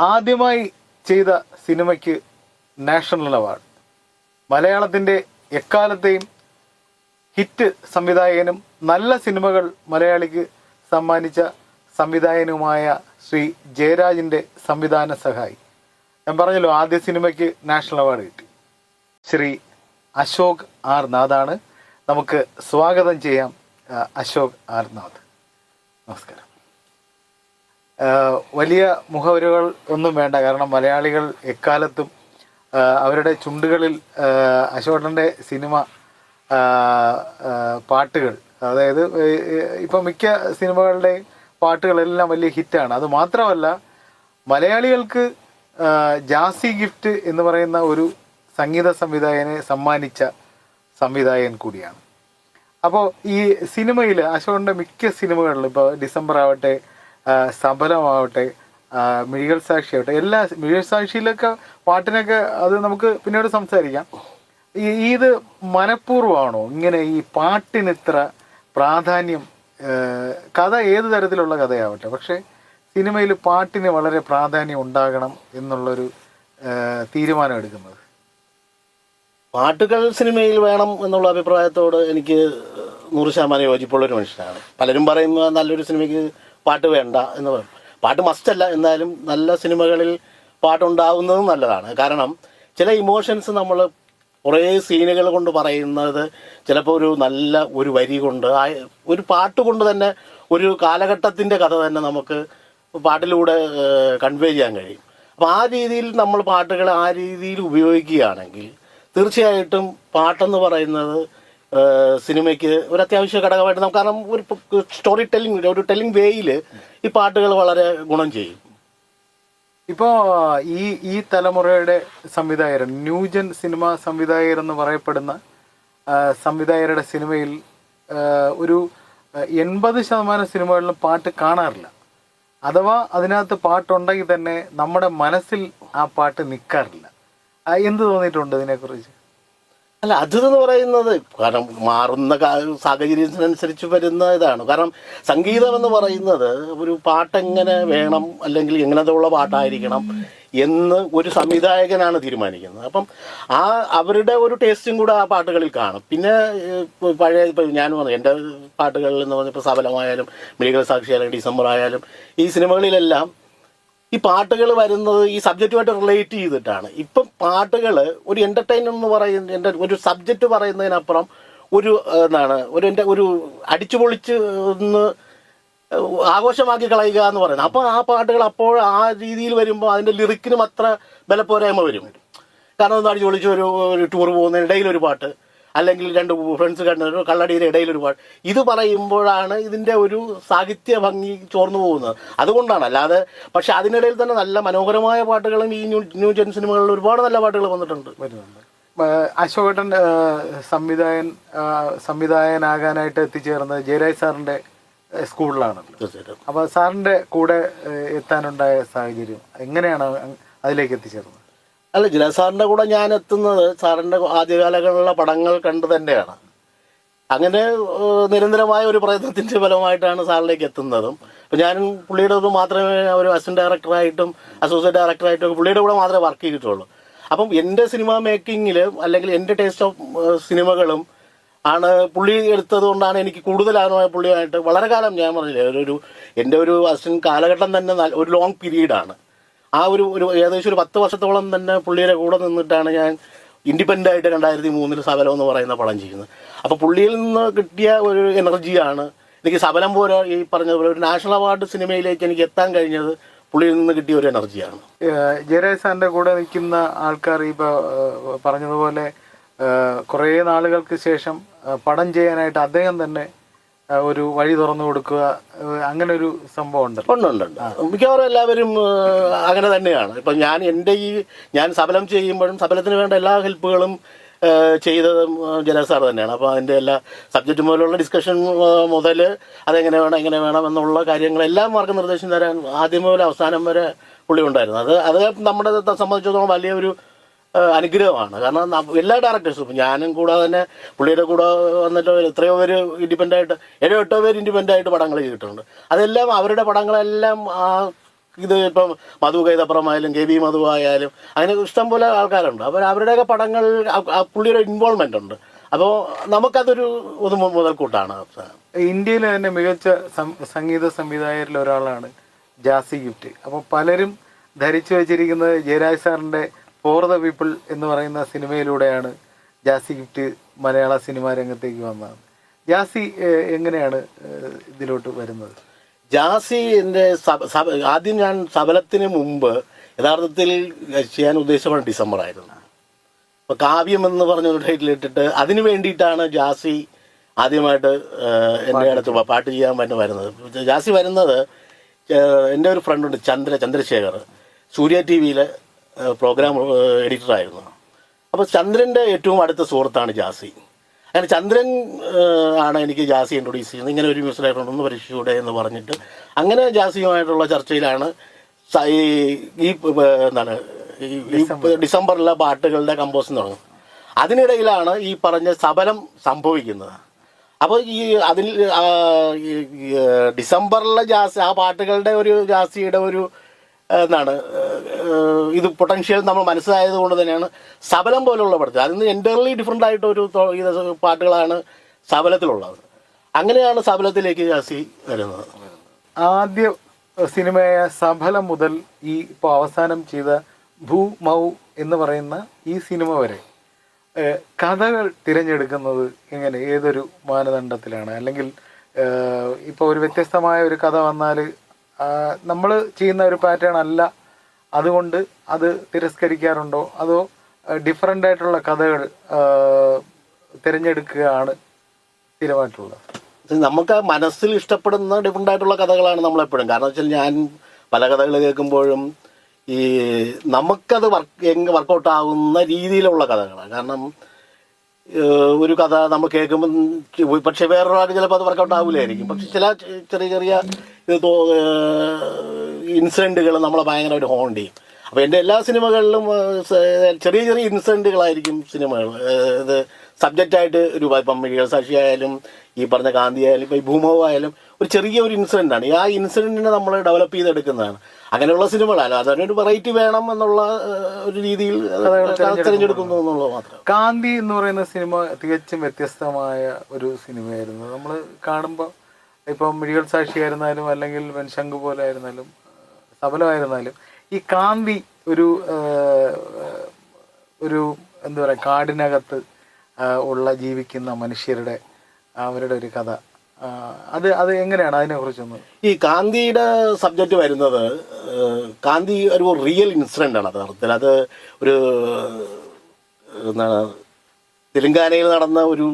ആദ്യമായി ചെയ്ത സിനിമയ്ക്ക് നാഷണൽ അവാർഡ്. മലയാളത്തിന്റെ എക്കാലത്തെയും ഹിറ്റ് സംവിധായകനും നല്ല സിനിമകൾ മലയാളിക്ക് സമ്മാനിച്ച സംവിധായകനുമായ ശ്രീ ജയരാജിന്റെ സംവിധാന സഹായി. ഞാൻ പറഞ്ഞല്ലോ ആദ്യ സിനിമയ്ക്ക് നാഷണൽ അവാർഡ് കിട്ടി. ശ്രീ അശോക് ആർ നാഥാണ്. നമുക്ക് സ്വാഗതം ചെയ്യാം അശോക് ആർ നാഥ്. നമസ്കാരം. വലിയ മുഖവരുകൾ ഒന്നും വേണ്ട. കാരണം മലയാളികൾ എക്കാലത്തും അവരുടെ ചുണ്ടുകളിൽ അശോകന്റെ സിനിമ പാട്ടുകൾ അതായത് ഇപ്പം മിക്ക സിനിമകളുടെ പാട്ടുകളെല്ലാം വലിയ ഹിറ്റാണ്. അത് മാത്രമല്ല മലയാളികൾക്ക് ജാസി ഗിഫ്റ്റ് എന്ന് പറയുന്ന ഒരു സംഗീത സംവിധായകനെ സമ്മാനിച്ച സംവിധായകൻ കൂടിയാണ്. അപ്പോൾ ഈ സിനിമയിൽ അശോകന്റെ മിക്ക സിനിമകളിലും ഇപ്പോൾ ഡിസംബർ ആവട്ടെ സബലമാവട്ടെ മിഴികൾ സാക്ഷിയാവട്ടെ എല്ലാ മിഴികൾ സാക്ഷിയിലൊക്കെ പാട്ടിനൊക്കെ അത് നമുക്ക് പിന്നീട് സംസാരിക്കാം. ഇത് മനഃപൂർവമാണോ? ഇങ്ങനെ ഈ പാട്ടിന് ഇത്ര പ്രാധാന്യം കഥ ഏത് തരത്തിലുള്ള കഥയാവട്ടെ? പക്ഷേ സിനിമയിൽ പാട്ടിന് വളരെ പ്രാധാന്യം ഉണ്ടാകണം എന്നുള്ളൊരു തീരുമാനം എടുക്കുന്നത്. പാട്ടുകൾ സിനിമയിൽ വേണം എന്നുള്ള അഭിപ്രായത്തോട് എനിക്ക് നൂറ് ശതമാനം യോജിപ്പുള്ള ഒരു മനുഷ്യനാണ്. പലരും പറയുമ്പോൾ നല്ലൊരു സിനിമയ്ക്ക് പാട്ട് വേണ്ട എന്ന് പറയും. പാട്ട് മസ്റ്റ് അല്ല. എന്നാലും നല്ല സിനിമകളിൽ പാട്ടുണ്ടാവുന്നതും നല്ലതാണ്. കാരണം ചില ഇമോഷൻസ് നമ്മൾ കുറേ സീനുകൾ കൊണ്ട് പറയുന്നത് ചിലപ്പോൾ ഒരു നല്ല ഒരു വരി കൊണ്ട് ആ ഒരു പാട്ട് കൊണ്ട് തന്നെ ഒരു കാലഘട്ടത്തിന്റെ കഥ തന്നെ നമുക്ക് പാട്ടിലൂടെ കൺവേ ചെയ്യാൻ കഴിയും. അപ്പോൾ ആ രീതിയിൽ നമ്മൾ പാട്ടുകൾ ആ രീതിയിൽ ഉപയോഗിക്കുകയാണെങ്കിൽ തീർച്ചയായിട്ടും പാട്ടെന്ന് പറയുന്നത് സിനിമയ്ക്ക് ഒരു അത്യാവശ്യ ഘടകമായിട്ട് നമുക്ക് കാരണം ഒരു സ്റ്റോറി ടെല്ലിംഗ് ഒരു ടെല്ലിംഗ് വേയിൽ ഈ പാട്ടുകൾ വളരെ ഗുണം ചെയ്യും. ഇപ്പോൾ ഈ ഈ തലമുറയുടെ സംവിധായകർ ന്യൂജൻ സിനിമ സംവിധായകർ എന്ന് പറയപ്പെടുന്ന സംവിധായകരുടെ സിനിമയിൽ ഒരു എൺപത് ശതമാനം സിനിമകളിലും പാട്ട് കാണാറില്ല. അഥവാ അതിനകത്ത് പാട്ടുണ്ടെങ്കിൽ തന്നെ നമ്മുടെ മനസ്സിൽ ആ പാട്ട് നിൽക്കാറില്ല എന്ത് തോന്നിയിട്ടുണ്ട് ഇതിനെക്കുറിച്ച്? അല്ല അത് എന്ന് പറയുന്നത് കാരണം മാറുന്ന സാഹചര്യത്തിനനുസരിച്ച് വരുന്ന ഇതാണ്. കാരണം സംഗീതം എന്ന് പറയുന്നത് ഒരു പാട്ടെങ്ങനെ വേണം അല്ലെങ്കിൽ എങ്ങനത്തെ ഉള്ള പാട്ടായിരിക്കണം എന്ന് ഒരു സംവിധായകനാണ് തീരുമാനിക്കുന്നത്. അപ്പം ആ അവരുടെ ഒരു ടേസ്റ്റും കൂടെ ആ പാട്ടുകളിൽ കാണും. പിന്നെ പഴയ ഇപ്പം ഞാൻ പറഞ്ഞു എന്റെ പാട്ടുകളിൽ എന്ന് പറഞ്ഞപ്പോൾ സബലമായാലും മിഴികൾ സാക്ഷിയായാലും ഡിസംബർ ആയാലും ഈ സിനിമകളിലെല്ലാം ഈ പാട്ടുകൾ വരുന്നത് ഈ സബ്ജക്റ്റുമായിട്ട് റിലേറ്റ് ചെയ്തിട്ടാണ്. ഇപ്പം പാട്ടുകൾ ഒരു എന്റർടൈൻ എന്ന് പറയുന്ന ഒരു സബ്ജക്റ്റ് പറയുന്നതിനപ്പുറം ഒരു എന്താണ് ഒരു എന്റെ ഒരു അടിച്ചു പൊളിച്ച് ഒന്ന് ആഘോഷമാക്കി കളയുക എന്ന് പറയുന്നത്. അപ്പോൾ ആ പാട്ടുകൾ അപ്പോൾ ആ രീതിയിൽ വരുമ്പോൾ അതിന്റെ ലിറിക്കിനും അത്ര ബലപ്പോരായ്മ വരും. കാരണം ഒന്ന് അടിച്ചു പൊളിച്ച് ഒരു ഒരു ടൂർ പോകുന്നതിനിടയിൽ ഒരു പാട്ട്. അല്ലെങ്കിൽ രണ്ട് ഫ്രണ്ട്സ് കണ്ട കള്ളടിയുടെ ഇടയിൽ ഒരു പാട്ട്. ഇത് പറയുമ്പോഴാണ് ഇതിന്റെ ഒരു സാഹിത്യ ഭംഗി ചോർന്നു പോകുന്നത്. അതുകൊണ്ടാണ്. അല്ലാതെ പക്ഷെ അതിനിടയിൽ തന്നെ നല്ല മനോഹരമായ പാട്ടുകളും ഈ ന്യൂ ന്യൂ ജെൻ സിനിമകളിൽ ഒരുപാട് നല്ല പാട്ടുകൾ വന്നിട്ടുണ്ട്. വരുന്നുണ്ട്. അശോകട്ടൻ സംവിധായൻ സംവിധായകനാകാനായിട്ട് എത്തിച്ചേർന്നത് ജയരാജ് സാറിന്റെ സ്കൂളിലാണ് സ്കൂളിലാണല്ലോ. സാറിന്റെ കൂടെ എത്താനുണ്ടായ സാഹചര്യം എങ്ങനെയാണ് അതിലേക്ക് എത്തിച്ചേർന്നത്? അല്ല ജിലാ സാറിന്റെ കൂടെ ഞാൻ എത്തുന്നത് സാറിന്റെ ആദ്യകാലങ്ങളിലുള്ള പടങ്ങൾ കണ്ട് തന്നെയാണ്. അങ്ങനെ നിരന്തരമായ ഒരു പ്രയത്നത്തിന്റെ ഫലമായിട്ടാണ് സാറിലേക്ക് എത്തുന്നതും. അപ്പം ഞാൻ പുള്ളിയുടെ കൂടെ മാത്രമേ ഒരു അസിസ്റ്റന്റ് ഡയറക്ടറായിട്ടും അസോസിയേറ്റ് ഡയറക്ടറായിട്ടും പുള്ളിയുടെ കൂടെ മാത്രമേ വർക്ക് ചെയ്തിട്ടുള്ളൂ. അപ്പം എന്റെ സിനിമ മേക്കിങ്ങിൽ അല്ലെങ്കിൽ എന്റെ ടേസ്റ്റ് ഓഫ് സിനിമകളും ആണ് പുള്ളി എടുത്തത് കൊണ്ടാണ് എനിക്ക് കൂടുതൽ ആഗ്രഹമായ പുള്ളിയായിട്ട് വളരെ കാലം ഞാൻ പറഞ്ഞില്ലേ ഒരു എന്റെ ഒരു അസിസ്റ്റന്റ് കാലഘട്ടം തന്നെ ഒരു ലോങ് പീരീഡാണ് ആ ഒരു ഒരു ഏകദേശം ഒരു പത്ത് വർഷത്തോളം തന്നെ പുള്ളിയുടെ കൂടെ നിന്നിട്ടാണ് ഞാൻ ഇൻഡിപെൻഡന്റ് ആയിട്ട് രണ്ടായിരത്തി മൂന്നിൽ സബലം എന്ന് പറയുന്ന പടം ചെയ്യുന്നത് അപ്പോൾ പുള്ളിയിൽ നിന്ന് കിട്ടിയ ഒരു എനർജിയാണ് എനിക്ക് സബലം പോലെ ഈ പറഞ്ഞതുപോലെ ഒരു നാഷണൽ അവാർഡ് സിനിമയിലേക്ക് എനിക്ക് എത്താൻ കഴിഞ്ഞത് പുള്ളിയിൽ നിന്ന് കിട്ടിയ ഒരു എനർജിയാണ്. ജയരാജ് സാറിന്റെ കൂടെ നിൽക്കുന്ന ആൾക്കാർ ഈ പറഞ്ഞതുപോലെ കുറേ നാളുകൾക്ക് ശേഷം പടം ചെയ്യാനായിട്ട് അദ്ദേഹം തന്നെ ഒരു വഴി തുറന്നു കൊടുക്കുക അങ്ങനെ ഒരു സംഭവം ഉണ്ട് ഉണ്ട് ഉണ്ട്. മിക്കവാറും എല്ലാവരും അങ്ങനെ തന്നെയാണ്. ഇപ്പം ഞാൻ എന്റെ ഈ ഞാൻ സബലം ചെയ്യുമ്പോഴും സബലത്തിന് വേണ്ട എല്ലാ ഹെൽപ്പുകളും ചെയ്തതും ജനസാർ സാർ തന്നെയാണ്. അപ്പോൾ അതിന്റെ എല്ലാ സബ്ജക്റ്റ് മുതലുള്ള ഡിസ്കഷൻ മുതൽ അതെങ്ങനെ വേണം എങ്ങനെ വേണം എന്നുള്ള കാര്യങ്ങളെല്ലാം മാർഗനിർദ്ദേശം തരാൻ ആദ്യം മുതൽ അവസാനം വരെ പുള്ളി ഉണ്ടായിരുന്നു. അത് അത് നമ്മുടെ സംബന്ധിച്ചിടത്തോളം വലിയൊരു അനുഗ്രഹമാണ്. കാരണം എല്ലാ ഡയറക്ടേഴ്സും ഇപ്പം ഞാനും കൂടെ തന്നെ പുള്ളിയുടെ കൂടെ വന്നിട്ട് എത്രയോ പേര് ഇൻഡിപെൻഡന്റ് ആയിട്ട് ഏഴോ എട്ടോ പേര് ഇൻഡിപെൻഡന്റ് ആയിട്ട് പടങ്ങൾ ചെയ്തിട്ടുണ്ട്. അതെല്ലാം അവരുടെ പടങ്ങളെല്ലാം ഇത് ഇപ്പം മധു കൈതപ്പുറമായാലും കെ ബി മധു ആയാലും അങ്ങനെ ഇഷ്ടംപോലെ ആൾക്കാരുണ്ട്. അപ്പോൾ അവരുടെയൊക്കെ പടങ്ങൾ പുള്ളിയുടെ ഇൻവോൾവ്മെന്റ് ഉണ്ട്. അപ്പോൾ നമുക്കതൊരു മുതൽക്കൂട്ടാണ്. ഇന്ത്യയിലെ തന്നെ മികച്ച സംഗീത സംവിധായകരിൽ ഒരാളാണ് ജാസി ഗിഫ്റ്റ്. അപ്പോൾ പലരും ധരിച്ചു വച്ചിരിക്കുന്നത് ജയരാജ് സാറിന്റെ ഫോർ ദ പീപ്പിൾ എന്ന് പറയുന്ന സിനിമയിലൂടെയാണ് ജാസി ഗിഫ്റ്റ് മലയാള സിനിമാ രംഗത്തേക്ക് വന്നത്. ജാസി എങ്ങനെയാണ് ഇതിലോട്ട് വരുന്നത്? ജാസി എന്റെ ആദ്യം ഞാൻ സബലത്തിന് മുമ്പ് യഥാർത്ഥത്തിൽ ചെയ്യാൻ ഉദ്ദേശമാണ് ഡിസംബർ ആയിരുന്നു. അപ്പോൾ കാവ്യം എന്ന് പറഞ്ഞ ഒരു ടൈറ്റിൽ ഇട്ടിട്ട് അതിന് വേണ്ടിയിട്ടാണ് ജാസി ആദ്യമായിട്ട് എന്റെ അടുത്ത് പാട്ട് ചെയ്യാൻ വേണ്ടി വരുന്നത്. ജാസി വരുന്നത് എന്റെ ഒരു ഫ്രണ്ടുണ്ട് ചന്ദ്ര ചന്ദ്രശേഖർ. സൂര്യ ടി വിയിലെ പ്രോഗ്രാം എഡിറ്ററായിരുന്നു അപ്പോൾ ചന്ദ്രന്റെ ഏറ്റവും അടുത്ത സുഹൃത്താണ് ജാസി. അങ്ങനെ ചന്ദ്രൻ ആണ് എനിക്ക് ജാസി ഇൻട്രൊഡ്യൂസ് ചെയ്യുന്നത്. ഇങ്ങനെ ഒരു മ്യൂസിക് ഡയറക്ടർ ഒന്ന് പരീക്ഷിച്ചൂടെ എന്ന് പറഞ്ഞിട്ട്. അങ്ങനെ ജാസിയുമായിട്ടുള്ള ചർച്ചയിലാണ് ഈ എന്താണ് ഈ ഡിസംബറിലെ പാട്ടുകളുടെ കമ്പോസ് തുടങ്ങുന്നത്. അതിനിടയിലാണ് ഈ പറഞ്ഞ സബലം സംഭവിക്കുന്നത്. അപ്പോൾ ഈ അതിൽ ഡിസംബറിലെ ജാസ് ആ പാട്ടുകളുടെ ഒരു ജാസിയുടെ ഒരു ഏഹ്, എന്താണ് ഇത് പൊട്ടൻഷ്യൽ നമ്മൾ മനസ്സിലായത് കൊണ്ട് തന്നെയാണ് സബലം പോലുള്ള പഠിച്ചത്. അതിൽ നിന്ന് എന്റർലി ഡിഫറെന്റ് ആയിട്ട് ഒരു പാട്ടുകളാണ് സബലത്തിലുള്ളത്. അങ്ങനെയാണ് സബലത്തിലേക്ക് ജാസി വരുന്നത്. ആദ്യ സിനിമയായ സബലം മുതൽ ഈ ഇപ്പോൾ അവസാനം ചെയ്ത ഭൂ മൗ എന്ന് പറയുന്ന ഈ സിനിമ വരെ കഥകൾ തിരഞ്ഞെടുക്കുന്നത് എങ്ങനെ? ഏതൊരു മാനദണ്ഡത്തിലാണ്? അല്ലെങ്കിൽ ഇപ്പോൾ ഒരു വ്യത്യസ്തമായ ഒരു കഥ വന്നാൽ നമ്മൾ ചെയ്യുന്ന ഒരു പാറ്റേൺ അല്ല. അതുകൊണ്ട് അത് തിരസ്കരിക്കാറുണ്ടോ? അതോ ഡിഫറെന്റ് ആയിട്ടുള്ള കഥകൾ തിരഞ്ഞെടുക്കുകയാണ് സ്ഥിരമായിട്ടുള്ളത്? നമുക്ക് മനസ്സിൽ ഇഷ്ടപ്പെടുന്ന ഡിഫറെന്റ് ആയിട്ടുള്ള കഥകളാണ് നമ്മളെപ്പോഴും. കാരണം വെച്ചാൽ ഞാൻ പല കഥകൾ കേൾക്കുമ്പോഴും ഈ നമുക്കത് വർക്ക് എങ്ങ് വർക്കൗട്ട് ആവുന്ന രീതിയിലുള്ള കഥകളാണ്. കാരണം ഒരു കഥ നമ്മൾ കേൾക്കുമ്പോൾ പക്ഷെ വേറൊരാൾക്ക് ചിലപ്പോൾ അത് വർക്കൗട്ട് ആവില്ലായിരിക്കും പക്ഷെ ചില ചെറിയ ചെറിയ ഇൻസിഡന്റുകൾ നമ്മളെ ഭയങ്കരമായിട്ട് ഹോണ്ട് ചെയ്യും. അപ്പോൾ എന്റെ എല്ലാ സിനിമകളിലും ചെറിയ ചെറിയ ഇൻസിഡന്റുകളായിരിക്കും സിനിമകൾ. ഇത് സബ്ജക്റ്റായിട്ട് ഒരു ഇപ്പം മെഡിക്കൽ സാക്ഷി ആയാലും ഈ പറഞ്ഞ ഗാന്ധി ആയാലും ഇപ്പം ഈ ഭൂമോ ആയാലും ഒരു ചെറിയ ഒരു ഇൻസിഡന്റ് ആണ്. ആ ഇൻസിഡന്റിനെ നമ്മൾ ഡെവലപ്പ് ചെയ്തെടുക്കുന്നതാണ്. അങ്ങനെയുള്ള സിനിമകളല്ല. അതിനൊരു വെറൈറ്റി വേണം എന്നുള്ള ഒരു രീതിയിൽ തിരഞ്ഞെടുക്കുന്നു എന്നുള്ളത് മാത്രം. ഗാന്ധി എന്ന് പറയുന്ന സിനിമ തികച്ചും വ്യത്യസ്തമായ ഒരു സിനിമയായിരുന്നു. നമ്മൾ കാണുമ്പോൾ ഇപ്പം മിഴികൾ സാക്ഷിയായിരുന്നാലും അല്ലെങ്കിൽ വെൺശങ്ക് പോലെ ആയിരുന്നാലും സബലമായിരുന്നാലും ഈ കാമ്പി ഒരു ഒരു എന്താ പറയുക കാടിനകത്ത് ഉള്ള ജീവിക്കുന്ന മനുഷ്യരുടെ അവരുടെ ഒരു കഥ. അത് അത് എങ്ങനെയാണ് അതിനെക്കുറിച്ചൊന്ന്? ഈ കാന്തിയുടെ സബ്ജക്റ്റ് വരുന്നത് കാന്തി ഒരു റിയൽ ഇൻസിഡന്റ് ആണ് അർത്ഥത്തിൽ അത് ഒരു എന്താണ് തെലുങ്കാനയിൽ നടന്ന ഒരു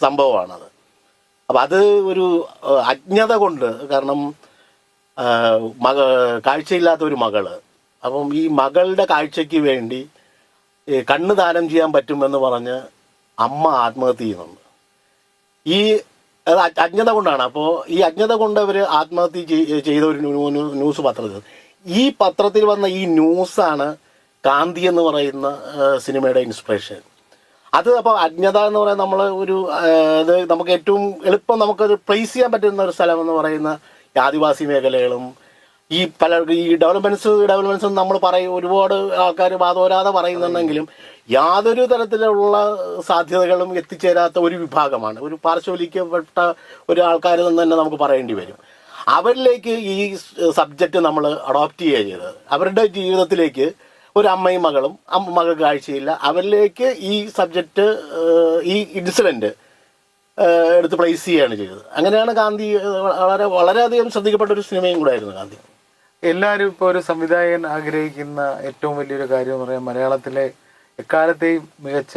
സംഭവമാണത് അപ്പം അത് ഒരു അജ്ഞത കൊണ്ട് കാരണം മക കാഴ്ചയില്ലാത്ത ഒരു മകൾ അപ്പം ഈ മകളുടെ കാഴ്ചയ്ക്ക് വേണ്ടി കണ്ണ് ദാനം ചെയ്യാൻ പറ്റുമെന്ന് പറഞ്ഞ് അമ്മ ആത്മഹത്യ ചെയ്യുന്നുണ്ട്. ഈ അത് അജ്ഞത കൊണ്ടാണ്. അപ്പോൾ ഈ അജ്ഞത കൊണ്ട് അവർ ആത്മഹത്യ ചെയ്ത ഒരു ന്യൂ- ന്യൂ- ന്യൂസ് പത്രത്തിൽ. ഈ പത്രത്തിൽ വന്ന ഈ ന്യൂസാണ് കാന്തി എന്ന് പറയുന്ന സിനിമയുടെ ഇൻസ്പിറേഷൻ. അത് അപ്പോൾ അജ്ഞത എന്ന് പറയുന്നത് നമ്മൾ ഒരു ഇത് നമുക്ക് ഏറ്റവും എളുപ്പം നമുക്കൊരു പ്ലേസ് ചെയ്യാൻ പറ്റുന്ന ഒരു സ്ഥലം എന്ന് പറയുന്ന ആദിവാസി മേഖലകളും ഈ പല ഈ ഡെവലപ്മെന്റ്സ് ഡെവലപ്മെന്റ്സ് നമ്മൾ പറയും ഒരുപാട് ആൾക്കാർ വാദോരാതെ പറയുന്നുണ്ടെങ്കിലും യാതൊരു തരത്തിലുള്ള സാധ്യതകളും എത്തിച്ചേരാത്ത ഒരു വിഭാഗമാണ്. ഒരു പാർശ്വലിക്കപ്പെട്ട ഒരു ആൾക്കാർ നിന്ന് തന്നെ നമുക്ക് പറയേണ്ടി വരും. അവരിലേക്ക് ഈ സബ്ജക്റ്റ് നമ്മൾ അഡോപ്റ്റ് ചെയ്യുക ചെയ്തത്. അവരുടെ ജീവിതത്തിലേക്ക് ഒരു അമ്മയും മകളും മകൾക്ക് കാഴ്ചയില്ല. അവരിലേക്ക് ഈ സബ്ജക്റ്റ് ഈ ഇൻസിഡന്റ് എടുത്ത് പ്ലേസ് ചെയ്യുകയാണ് ചെയ്തത്. അങ്ങനെയാണ് ഗാന്ധി വളരെ വളരെയധികം ശ്രദ്ധിക്കപ്പെട്ട ഒരു സിനിമയും കൂടെ ആയിരുന്നു ഗാന്ധി. എല്ലാവരും ഇപ്പോൾ ഒരു സംവിധായകൻ ആഗ്രഹിക്കുന്ന ഏറ്റവും വലിയൊരു കാര്യം എന്ന് പറയാൻ മലയാളത്തിലെ എക്കാലത്തെയും മികച്ച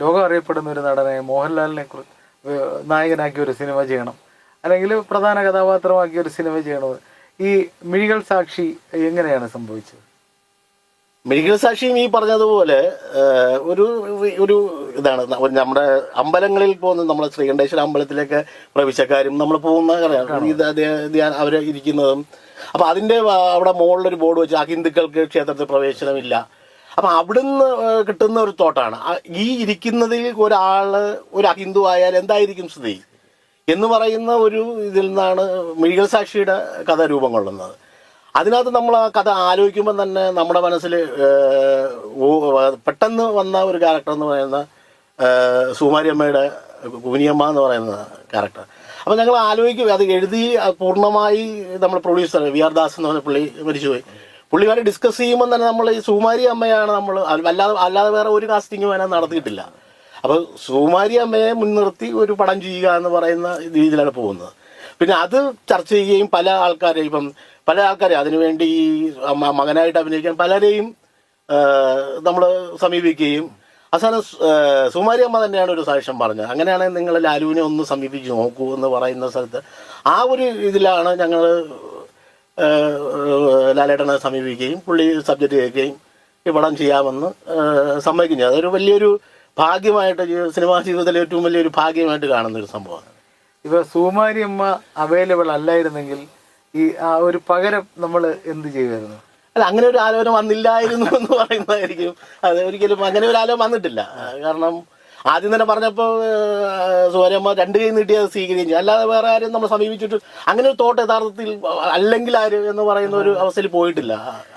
ലോകം അറിയപ്പെടുന്ന ഒരു നടനെ മോഹൻലാലിനെ കുറിച്ച് നായകനാക്കി ഒരു സിനിമ ചെയ്യണം. അല്ലെങ്കിൽ പ്രധാന കഥാപാത്രമാക്കി ഒരു സിനിമ ചെയ്യണം ഈ മിഴികൾ സാക്ഷി എങ്ങനെയാണ് സംഭവിച്ചത്? മെഡിക്കൽ സാക്ഷിയും ഈ പറഞ്ഞതുപോലെ ഒരു ഒരു ഇതാണ്. നമ്മുടെ അമ്പലങ്ങളിൽ പോകുന്ന നമ്മുടെ ശ്രീകണ്ഠേശ്വര അമ്പലത്തിലേക്ക് പ്രവിശക്കാരും നമ്മൾ പോകുന്ന അവർ ഇരിക്കുന്നതും. അപ്പൊ അതിന്റെ അവിടെ മുകളിലൊരു ബോർഡ് വെച്ച് അഹിന്ദുക്കൾക്ക് ക്ഷേത്രത്തിൽ പ്രവേശനമില്ല. അപ്പൊ അവിടുന്ന് കിട്ടുന്ന ഒരു തോട്ടാണ്. ഈ ഇരിക്കുന്നതിൽ ഒരാൾ ഒരു അഹിന്ദു ആയാൽ എന്തായിരിക്കും സ്ഥിതി? എന്ന് പറയുന്ന ഒരു ഇതിൽ നിന്നാണ് മെഡിക്കൽ സാക്ഷിയുടെ കഥ രൂപം കൊള്ളുന്നത്. അതിനകത്ത് നമ്മൾ ആ കഥ ആലോചിക്കുമ്പോൾ തന്നെ നമ്മുടെ മനസ്സിൽ പെട്ടെന്ന് വന്ന ഒരു ക്യാരക്ടർ എന്ന് പറയുന്ന സുമാരിയമ്മയുടെ കുനിയമ്മ എന്ന് പറയുന്ന ക്യാരക്ടർ അപ്പം ഞങ്ങൾ ആലോചിക്കും അത് എഴുതി പൂർണമായി നമ്മൾ പ്രൊഡ്യൂസർ വി ആർ ദാസ് എന്ന് പറഞ്ഞ പുള്ളി മരിച്ചുപോയി. പുള്ളിക്കാരെ ഡിസ്കസ് ചെയ്യുമ്പോൾ തന്നെ നമ്മൾ ഈ സുകുമാരി അമ്മയാണ് നമ്മൾ അല്ലാതെ അല്ലാതെ വേറെ ഒരു കാസ്റ്റിങ്ങും അതിനകത്ത് നടത്തിയിട്ടില്ല. അപ്പോൾ സുകുമാരി അമ്മയെ മുൻനിർത്തി ഒരു പടം ചെയ്യുക എന്ന് പറയുന്ന രീതിയിലാണ് പോകുന്നത്. പിന്നെ അത് ചർച്ച ചെയ്യുകയും പല ആൾക്കാരെയും ഇപ്പം പല ആൾക്കാരെ അതിനുവേണ്ടി മകനായിട്ട് അഭിനയിക്കാൻ പലരെയും നമ്മൾ സമീപിക്കുകയും. അവസാനം സുമാരി അമ്മ തന്നെയാണ് ഒരു സാക്ഷ്യം പറഞ്ഞത്. അങ്ങനെയാണെങ്കിൽ നിങ്ങൾ ലാലുവിനെ ഒന്ന് സമീപിച്ച് നോക്കൂ എന്ന് പറയുന്ന സ്ഥലത്ത്. ആ ഒരു ഇതിലാണ് ഞങ്ങൾ ലാലേട്ടനെ സമീപിക്കുകയും പുള്ളി സബ്ജക്റ്റ് കേൾക്കുകയും ഇവിടം ചെയ്യാമെന്ന് സമ്മതിക്കുന്നത് സമ്മതിക്കുന്നു അതൊരു വലിയൊരു ഭാഗ്യമായിട്ട് സിനിമാ ജീവിതത്തിലെ ഏറ്റവും വലിയൊരു ഭാഗ്യമായിട്ട് കാണുന്ന ഒരു സംഭവമാണ്. സൂമാരി അമ്മ അവൈലബിൾ അല്ലായിരുന്നെങ്കിൽ ഈ ആ ഒരു പകരം നമ്മൾ എന്ത് ചെയ്യുമായിരുന്നു? അല്ല അങ്ങനെ ഒരു ആലോചന വന്നില്ലായിരുന്നു എന്ന് പറയുന്നതായിരിക്കും. അത് ഒരിക്കലും അങ്ങനെ ഒരു ആലോചന വന്നിട്ടില്ല. കാരണം ആദ്യം തന്നെ പറഞ്ഞപ്പോൾ സൂര്യമ്മ രണ്ട് കൈ നീട്ടി അത് സ്വീകരിക്കുകയും ചെയ്യും അല്ലാതെ വേറെ ആരും നമ്മൾ സമീപിച്ചിട്ട് അങ്ങനെ ഒരു തോട്ട് യഥാർത്ഥത്തിൽ അല്ലെങ്കിൽ ആര് എന്ന് പറയുന്ന ഒരു അവസ്ഥയിൽ പോയിട്ടില്ല.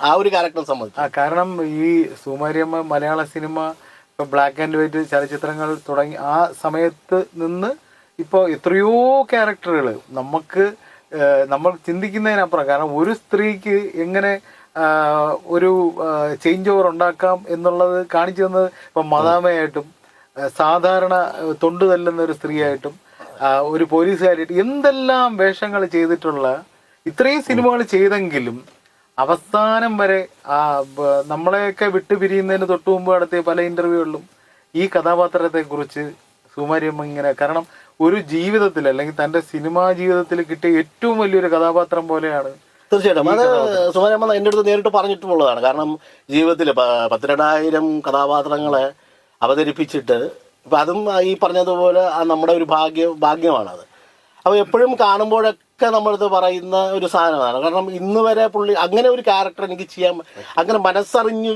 ആ ഒരു ക്യാരക്ടർ സംബന്ധിച്ച്. ആ കാരണം ഈ സുമാരിയമ്മ മലയാള സിനിമ ഇപ്പൊ ബ്ലാക്ക് ആൻഡ് വൈറ്റ് ചലച്ചിത്രങ്ങൾ തുടങ്ങി ആ സമയത്ത് നിന്ന് ഇപ്പോൾ എത്രയോ ക്യാരക്ടറുകൾ നമുക്ക് നമ്മൾ ചിന്തിക്കുന്നതിനപ്പുറം കാരണം ഒരു സ്ത്രീക്ക് എങ്ങനെ ഒരു ചേഞ്ച് ഓവർ ഉണ്ടാക്കാം എന്നുള്ളത് കാണിച്ചു തന്നത് ഇപ്പം മദാമയായിട്ടും സാധാരണ തൊണ്ട് തല്ലുന്ന ഒരു സ്ത്രീയായിട്ടും ഒരു പോലീസുകാരായിട്ട് എന്തെല്ലാം വേഷങ്ങൾ ചെയ്തിട്ടുള്ള ഇത്രയും സിനിമകൾ ചെയ്തെങ്കിലും അവസാനം വരെ ആ നമ്മളെയൊക്കെ നമ്മളെയൊക്കെ വിട്ടുപിരിയുന്നതിന് തൊട്ടു മുമ്പ് നടത്തിയ പല ഇന്റർവ്യൂകളിലും ഈ കഥാപാത്രത്തെ കുറിച്ച് സുമാരിയമ്മ ഇങ്ങനെ കാരണം ഒരു ജീവിതത്തിൽ അല്ലെങ്കിൽ തന്റെ സിനിമാ ജീവിതത്തിൽ കിട്ടിയ ഏറ്റവും വലിയൊരു കഥാപാത്രം പോലെയാണ് തീർച്ചയായിട്ടും. അത് സുമരമ്മ എന്റെ അടുത്ത് നേരിട്ട് പറഞ്ഞിട്ടുമുള്ളതാണ്. കാരണം ജീവിതത്തിൽ പത്തിരണ്ടായിരം കഥാപാത്രങ്ങളെ അവതരിപ്പിച്ചിട്ട് ഇപ്പം അതും ഈ പറഞ്ഞതുപോലെ നമ്മുടെ ഒരു ഭാഗ്യ ഭാഗ്യമാണത്. അപ്പോൾ എപ്പോഴും കാണുമ്പോഴൊക്കെ നമ്മളത് പറയുന്ന ഒരു സാധനമാണ്. കാരണം ഇന്ന് വരെ പുള്ളി അങ്ങനെ ഒരു ക്യാരക്ടർ എനിക്ക് ചെയ്യാൻ അങ്ങനെ മനസ്സറിഞ്ഞ്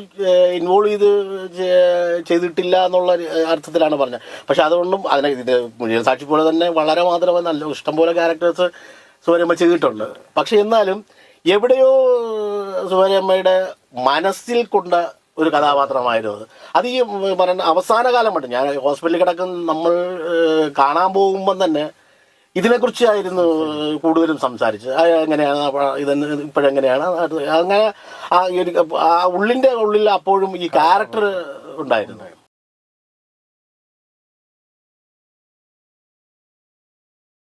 ഇൻവോൾവ് ചെയ്ത് ചെയ്തിട്ടില്ല എന്നുള്ള അർത്ഥത്തിലാണ് പറഞ്ഞത്. പക്ഷെ അതുകൊണ്ടും അതിനെ ഇത് മുഴുവൻ സാക്ഷി പോലെ തന്നെ വളരെ മാത്രമേ നല്ല ഇഷ്ടംപോലെ ക്യാരക്ടേഴ്സ് സുവരമ്മ ചെയ്തിട്ടുണ്ട്. പക്ഷെ എന്നാലും എവിടെയോ സുവരമ്മയുടെ മനസ്സിൽ കൊണ്ട ഒരു കഥാപാത്രമായിരുന്നു അത്. അത് ഈ പറയുന്ന അവസാന കാലം മറ്റും ഞാൻ ഹോസ്പിറ്റലിൽ കിടക്കുന്ന നമ്മൾ കാണാൻ പോകുമ്പം തന്നെ ഇതിനെക്കുറിച്ചായിരുന്നു കൂടുതലും സംസാരിച്ചത്. എങ്ങനെയാണ് ഇതെന്ന് ഇപ്പോഴെങ്ങനെയാണ് അങ്ങനെ ആ ഒരു ഉള്ളിന്റെ ഉള്ളിൽ അപ്പോഴും ഈ ക്യാരക്ടർ ഉണ്ടായിരുന്നു.